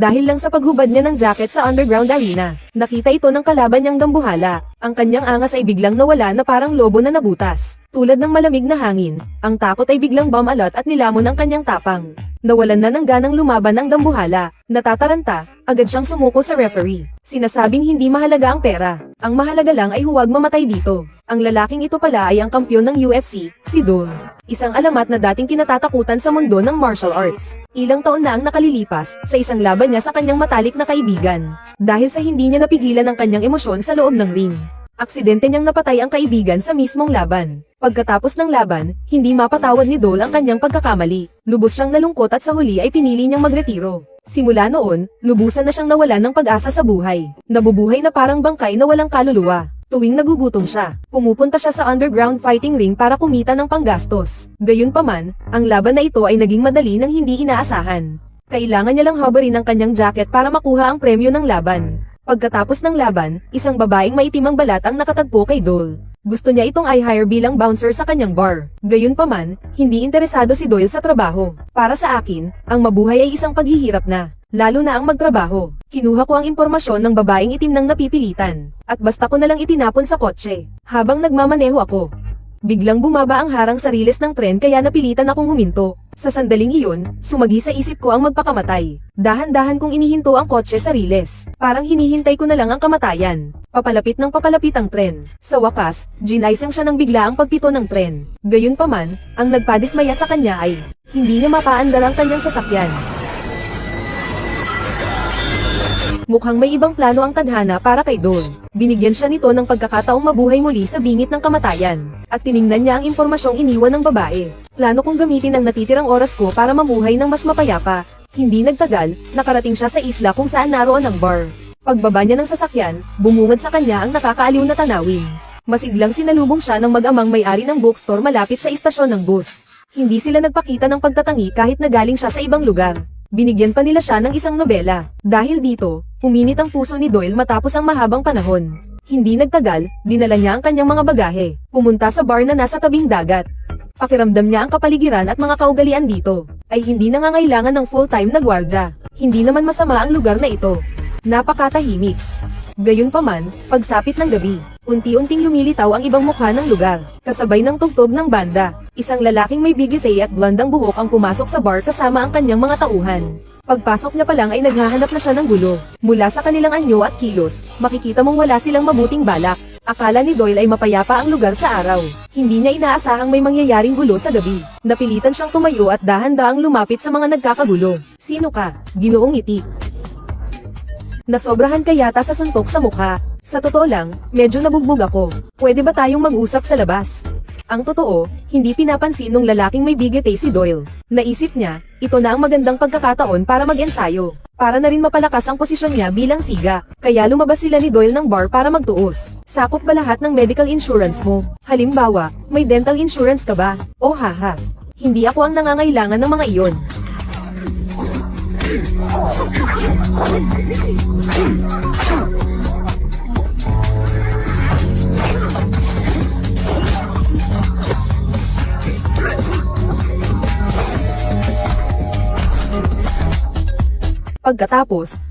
Dahil lang sa paghubad niya ng jacket sa underground arena, nakita ito ng kalaban niyang dambuhala. Ang kanyang angas ay biglang nawala na parang lobo na nabutas. Tulad ng malamig na hangin, ang takot ay biglang bumalot at nilamon ang kanyang tapang. Nawalan na ng ganang lumaban ang dambuhala. Natataranta, agad siyang sumuko sa referee. Sinasabing hindi mahalaga ang pera. Ang mahalaga lang ay huwag mamatay dito. Ang lalaking ito pala ay ang kampyon ng UFC, si Dol. Isang alamat na dating kinatatakutan sa mundo ng martial arts. Ilang taon na ang nakalilipas sa isang laban niya sa kanyang matalik na kaibigan. Dahil sa hindi niya napigilan ang kanyang emosyon sa loob ng ring. Aksidente niyang napatay ang kaibigan sa mismong laban. Pagkatapos ng laban, hindi mapatawad ni Dole ang kanyang pagkakamali. Lubos siyang nalungkot at sa huli ay pinili niyang magretiro. Simula noon, lubusan na siyang nawalan ng pag-asa sa buhay. Nabubuhay na parang bangkay na walang kaluluwa. Tuwing nagugutom siya, pumupunta siya sa underground fighting ring para kumita ng panggastos. Gayunpaman, ang laban na ito ay naging madali nang hindi inaasahan. Kailangan niya lang habarin ang kanyang jacket para makuha ang premyo ng laban. Pagkatapos ng laban, isang babaeng maitim ang balat ang nakatagpo kay Dole. Gusto niya itong i-hire bilang bouncer sa kanyang bar. Gayunpaman, hindi interesado si Doyle sa trabaho. Para sa akin, ang mabuhay ay isang paghihirap na. Lalo na ang magtrabaho. Kinuha ko ang impormasyon ng babaeng itim ng napipilitan. At basta ko nalang itinapon sa kotse. Habang nagmamaneho ako, Biglang bumaba ang harang sa riles ng tren kaya napilitan akong huminto. Sa sandaling iyon, sumagi sa isip ko ang magpakamatay. Dahan-dahan kong inihinto ang kotse sa riles. Parang hinihintay ko na lang ang kamatayan. Papalapit ng papalapit ang tren. Sa wakas, ginaisang siya ng bigla ang pagpito ng tren. Gayunpaman, ang nagpadismaya sa kanya ay, hindi niya mapaandar ang kanyang sasakyan. Mukhang may ibang plano ang tadhana para kay Dole. Binigyan siya nito ng pagkakataong mabuhay muli sa bingit ng kamatayan. At tiningnan niya ang impormasyong iniwan ng babae. Plano kong gamitin ang natitirang oras ko para mamuhay ng mas mapayapa. Hindi nagtagal, nakarating siya sa isla kung saan naroon ang bar. Pagbaba niya ng sasakyan, bumungad sa kanya ang nakakaaliw na tanawin. Masiglang sinalubong siya ng mag-amang may-ari ng bookstore malapit sa istasyon ng bus. Hindi sila nagpakita ng pagtatangi kahit nagaling siya sa ibang lugar. Binigyan pa nila siya ng isang nobela. Dahil dito, uminit ang puso ni Doyle matapos ang mahabang panahon. Hindi nagtagal, dinala niya ang kanyang mga bagahe. Pumunta sa bar na nasa tabing dagat. Pakiramdam niya ang kapaligiran at mga kaugalian dito, ay hindi nangangailangan ng full-time na gwardya. Hindi naman masama ang lugar na ito. Napakatahimik. Gayunpaman, pagsapit ng gabi, unti-unting lumilitaw ang ibang mukha ng lugar, kasabay ng tugtog ng banda. Isang lalaking may bigitay at blondang buhok ang pumasok sa bar kasama ang kanyang mga tauhan. Pagpasok niya pa lang ay naghahanap na siya ng gulo. Mula sa kanilang anyo at kilos, makikita mong wala silang mabuting balak. Akala ni Doyle ay mapayapa ang lugar sa araw. Hindi niya inaasahang may mangyayaring gulo sa gabi. Napilitan siyang tumayo at dahan-daang lumapit sa mga nagkakagulo. Sino ka? Ginoong ngiti. Nasobrahan ka yata sa suntok sa mukha. Sa totoo lang, medyo nabugbog ako. Pwede ba tayong mag-usap sa labas? Ang totoo, hindi pinapansin nung lalaking may bigete si Doyle. Naisip niya, ito na ang magandang pagkakataon para mag-ensayo. Para na rin mapalakas ang posisyon niya bilang siga. Kaya lumabas sila ni Doyle ng bar para magtuos. Sakop ba lahat ng medical insurance mo? Halimbawa, may dental insurance ka ba? Oh haha. Hindi ako ang nangangailangan ng mga iyon. Pagkatapos,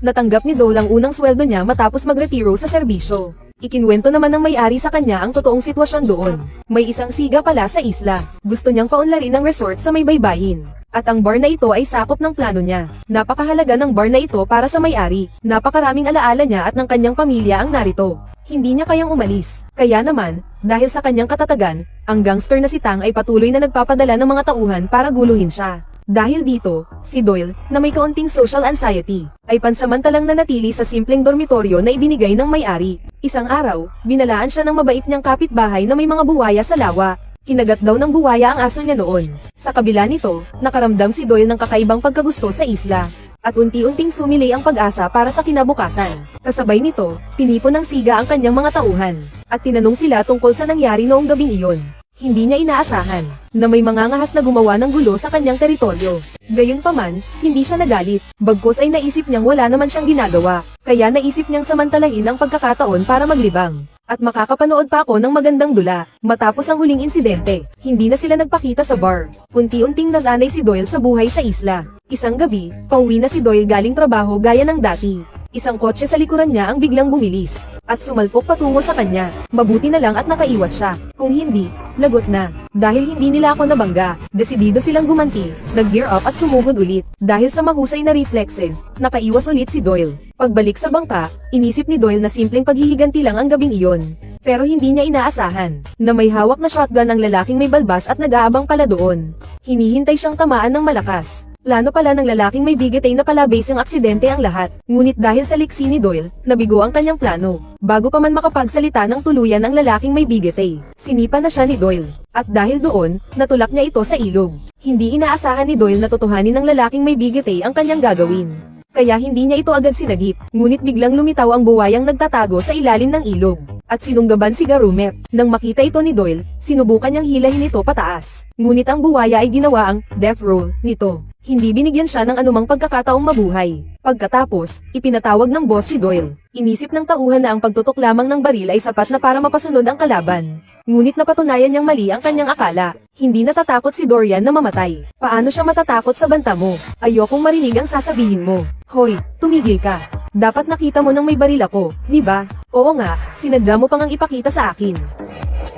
natanggap ni Dole ang unang sweldo niya matapos magretiro sa serbisyo. Ikinwento naman ng may-ari sa kanya ang totoong sitwasyon doon. May isang siga pala sa isla. Gusto niyang paunlarin ang resort sa may baybayin. At ang bar na ito ay sakop ng plano niya. Napakahalaga ng bar na ito para sa may-ari. Napakaraming alaala niya at ng kanyang pamilya ang narito. Hindi niya kayang umalis. Kaya naman, dahil sa kanyang katatagan, ang gangster na si Tang ay patuloy na nagpapadala ng mga tauhan para guluhin siya. Dahil dito, si Doyle, na may kaunting social anxiety, ay pansamantalang nanatili sa simpleng dormitoryo na ibinigay ng may-ari. Isang araw, binalaan siya ng mabait niyang kapitbahay na may mga buwaya sa lawa. Kinagat daw ng buwaya ang aso niya noon. Sa kabila nito, nakaramdam si Doyle ng kakaibang pagkagusto sa isla. At unti-unting sumili ang pag-asa para sa kinabukasan. Kasabay nito, tinipon ng siga ang kanyang mga tauhan. At tinanong sila tungkol sa nangyari noong gabing iyon. Hindi niya inaasahan na may mga ngahas na gumawa ng gulo sa kanyang teritoryo. Gayunpaman, hindi siya nagalit. Bagkos ay naisip niyang wala naman siyang ginagawa. Kaya naisip niyang samantalahin ang pagkakataon para maglibang. At makakapanood pa ako ng magandang dula. Matapos ang huling insidente, hindi na sila nagpakita sa bar. Unti-unting nasanay si Doyle sa buhay sa isla. Isang gabi, pauwi na si Doyle galing trabaho gaya ng dati. Isang kotse sa likuran niya ang biglang bumilis, at sumalpok patungo sa kanya. Mabuti na lang at nakaiwas siya. Kung hindi, lagot na. Dahil hindi nila ako nabangga, desidido silang gumanti, nag-gear up at sumugod ulit. Dahil sa mahusay na reflexes, nakaiwas ulit si Doyle. Pagbalik sa bangka, inisip ni Doyle na simpleng paghihiganti lang ang gabing iyon. Pero hindi niya inaasahan, na may hawak na shotgun ang lalaking may balbas at nag-aabang pala doon. Hinihintay siyang tamaan ng malakas. Plano pala ng lalaking may bigatay na pala basing aksidente ang lahat. Ngunit dahil sa liksi ni Doyle, nabigo ang kanyang plano. Bago pa man makapagsalita ng tuluyan ang lalaking may bigatay, sinipa na siya ni Doyle. At dahil doon, natulak niya ito sa ilog. Hindi inaasahan ni Doyle na totohanin ng lalaking may bigatay ang kanyang gagawin. Kaya hindi niya ito agad sinagip, ngunit biglang lumitaw ang buwayang nagtatago sa ilalim ng ilog. At sinunggaban si Garumep. Nang makita ito ni Doyle, sinubukan niyang hilahin ito pataas. Ngunit ang buwaya ay ginawa ang death roll nito. Hindi binigyan siya ng anumang pagkakataong mabuhay. Pagkatapos, ipinatawag ng boss si Doyle. Inisip ng tauhan na ang pagtutok lamang ng baril ay sapat na para mapasunod ang kalaban. Ngunit napatunayan niyang mali ang kanyang akala. Hindi natatakot si Dorian na mamatay. Paano siya matatakot sa banta mo? Ayokong marinig ang sasabihin mo. Hoy, tumigil ka. Dapat nakita mo nang may baril ako, di ba? Oo nga, sinadya mo pang ang ipakita sa akin.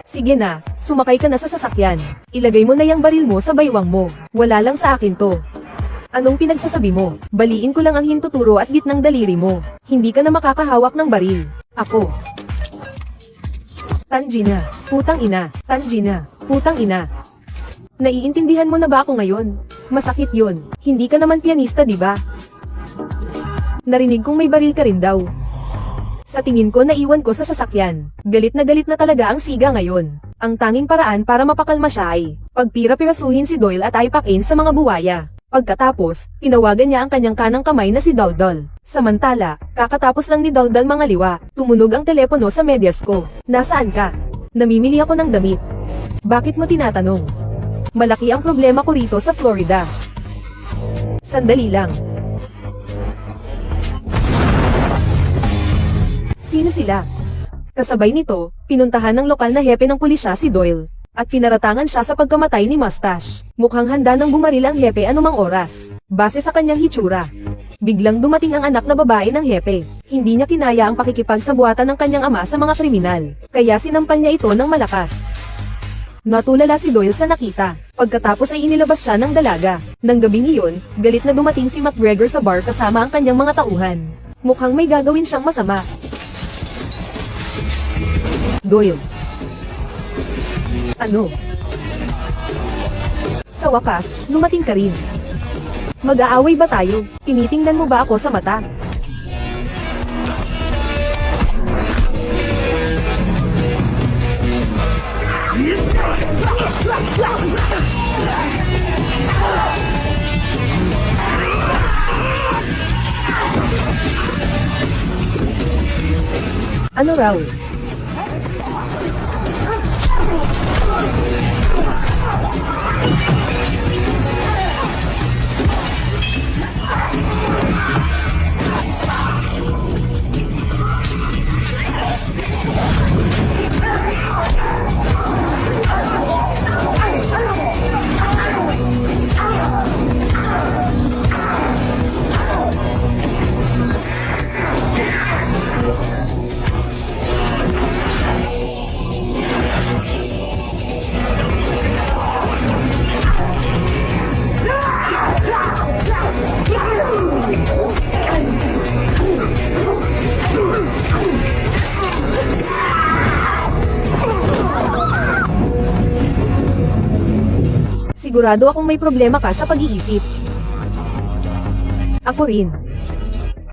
Sige na, sumakay ka na sa sasakyan. Ilagay mo na yung baril mo sa baywang mo. Wala lang sa akin to. Anong pinagsasabi mo? Baliin ko lang ang hintuturo at gitnang daliri mo. Hindi ka na makakahawak ng baril. Ako. Tanjina, putang ina, Tanjina, putang ina. Naiintindihan mo na ba ako ngayon? Masakit yon. Hindi ka naman pianista di ba? Narinig kong may baril ka rin daw. Sa tingin ko naiwan ko sa sasakyan. Galit na galit na talaga ang siga ngayon. Ang tanging paraan para mapakalma siya ay, pagpira-pirasuhin si Doyle at aipakin sa mga buwaya. Pagkatapos, tinawagan niya ang kanyang kanang kamay na si Daldal. Samantala, kakatapos lang ni Daldal mga liwa, tumunog ang telepono sa medyas ko. Nasaan ka? Namimili ako ng damit. Bakit mo tinatanong? Malaki ang problema ko rito sa Florida. Sandali lang. Sino sila? Kasabay nito, pinuntahan ng lokal na hepe ng pulisya si Doyle. At pinaratangan siya sa pagkamatay ni Mustache. Mukhang handa nang bumaril ang hepe anumang oras. Base sa kanyang hitsura. Biglang dumating ang anak na babae ng hepe. Hindi niya kinaya ang pakikipagsabuatan ng kanyang ama sa mga kriminal. Kaya sinampal niya ito ng malakas. Natulala si Doyle sa nakita. Pagkatapos ay inilabas siya ng dalaga. Nang gabing iyon, galit na dumating si McGregor sa bar kasama ang kanyang mga tauhan. Mukhang may gagawin siyang masama. Doyle. Ano? Sa wakas, lumating ka rin. Mag-aaway ba tayo? Tinitingnan mo ba ako sa mata? Ano raw? Sigurado akong may problema ka sa pag-iisip. Ako rin.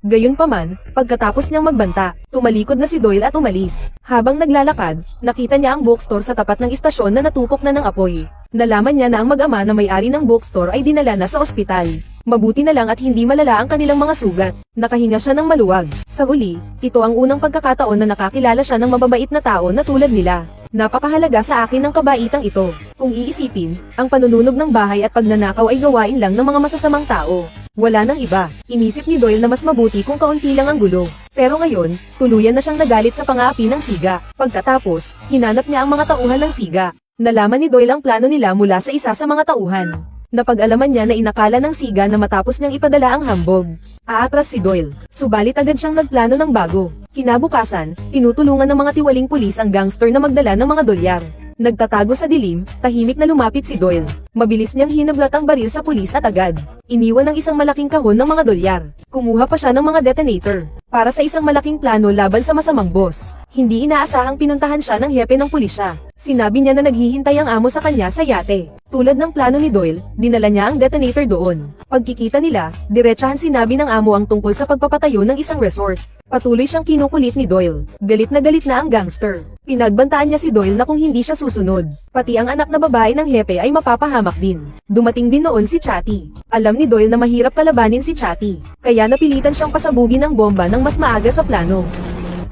Gayunpaman, pagkatapos niyang magbanta, tumalikod na si Doyle at umalis. Habang naglalakad, nakita niya ang bookstore sa tapat ng istasyon na natupok na ng apoy. Nalaman niya na ang mag-ama na may-ari ng bookstore ay dinala na sa ospital. Mabuti na lang at hindi malala ang kanilang mga sugat. Nakahinga siya ng maluwag. Sa huli, ito ang unang pagkakataon na nakakilala siya ng mababait na tao na tulad nila. Napakahalaga sa akin ng kabaitang ito. Kung iisipin, ang panununog ng bahay at pagnanakaw ay gawain lang ng mga masasamang tao. Wala nang iba. Inisip ni Doyle na mas mabuti kung kaunti lang ang gulo. Pero ngayon, tuluyan na siyang nagalit sa pang-aapi ng siga. Pagkatapos, hinanap niya ang mga tauhan ng siga. Nalaman ni Doyle ang plano nila mula sa isa sa mga tauhan. Napag-alaman niya na inakala ng siga na matapos niyang ipadala ang hambog. Aatras si Doyle, subalit agad siyang nagplano ng bago. Kinabukasan, tinutulungan ng mga tiwaling pulis ang gangster na magdala ng mga dolyar. Nagtatago sa dilim, tahimik na lumapit si Doyle. Mabilis niyang hinablat ang baril sa pulis at agad. Iniwan ang isang malaking kahon ng mga dolyar. Kumuha pa siya ng mga detonator. Para sa isang malaking plano laban sa masamang boss. Hindi inaasahang pinuntahan siya ng hepe ng pulisya. Sinabi niya na naghihintay ang amo sa kanya sa yate. Tulad ng plano ni Doyle, dinala niya ang detonator doon. Pagkikita nila, diretsahan sinabi ng amo ang tungkol sa pagpapatayo ng isang resort. Patuloy siyang kinukulit ni Doyle. Galit na galit na ang gangster. Pinagbantaan niya si Doyle na kung hindi siya susunod, pati ang anak na babae ng hepe ay mapapahamak din. Dumating din noon si Chatty. Alam ni Doyle na mahirap kalabanin si Chatty, kaya napilitan siyang pasabugin ng bomba ng mas maaga sa plano.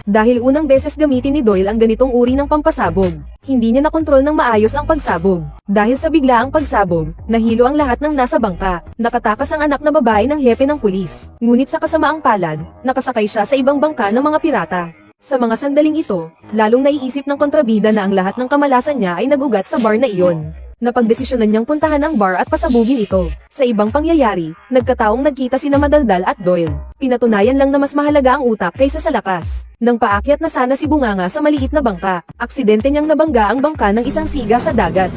Dahil unang beses gamitin ni Doyle ang ganitong uri ng pampasabog, hindi niya nakontrol ng maayos ang pagsabog. Dahil sa biglaang pagsabog, nahilo ang lahat ng nasa bangka. Nakatakas ang anak na babae ng hepe ng pulis. Ngunit sa kasamaang palad, nakasakay siya sa ibang bangka ng mga pirata. Sa mga sandaling ito, lalong naiisip ng kontrabida na ang lahat ng kamalasan niya ay nagugat sa bar na iyon. Napagdesisyonan niyang puntahan ang bar at pasabugin ito. Sa ibang pangyayari, nagkataong nagkita sina Madaldal at Doyle. Pinatunayan lang na mas mahalaga ang utak kaysa sa lakas. Nang paakyat na sana si Bunganga sa maliit na bangka, aksidente niyang nabangga ang bangka ng isang siga sa dagat.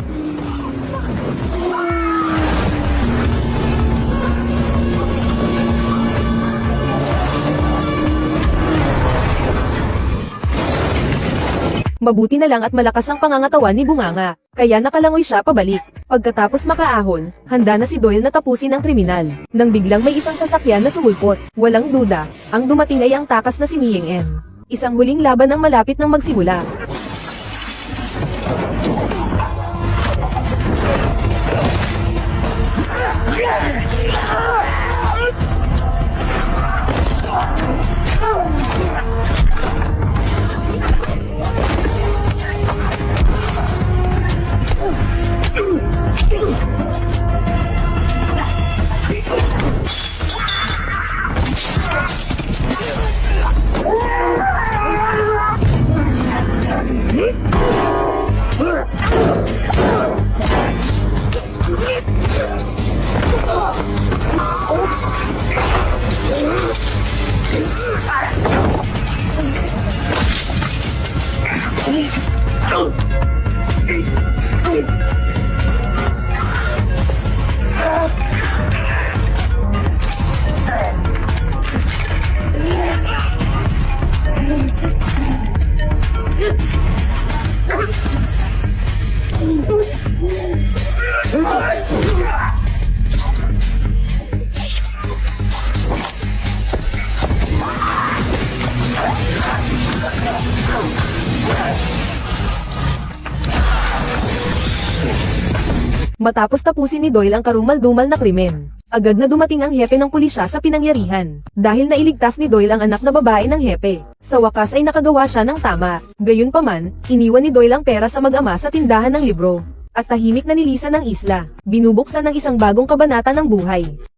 Mabuti na lang at malakas ang pangangatawan ni Bunganga, kaya nakalangoy siya pabalik. Pagkatapos makaahon, handa na si Doyle na tapusin ang kriminal. Nang biglang may isang sasakyan na sumulpot, walang duda, ang dumating ay ang takas na si Miyeng M. Isang huling laban ang malapit ng magsimula. Let's go. Matapos tapusin ni Doyle ang karumal-dumal na krimen, agad na dumating ang hepe ng pulisya sa pinangyarihan. Dahil nailigtas ni Doyle ang anak na babae ng hepe, sa wakas ay nakagawa siya ng tama. Gayunpaman, iniwan ni Doyle ang pera sa mag-ama sa tindahan ng libro. At tahimik na nilisan ng isla, binubuksan ng isang bagong kabanata ng buhay.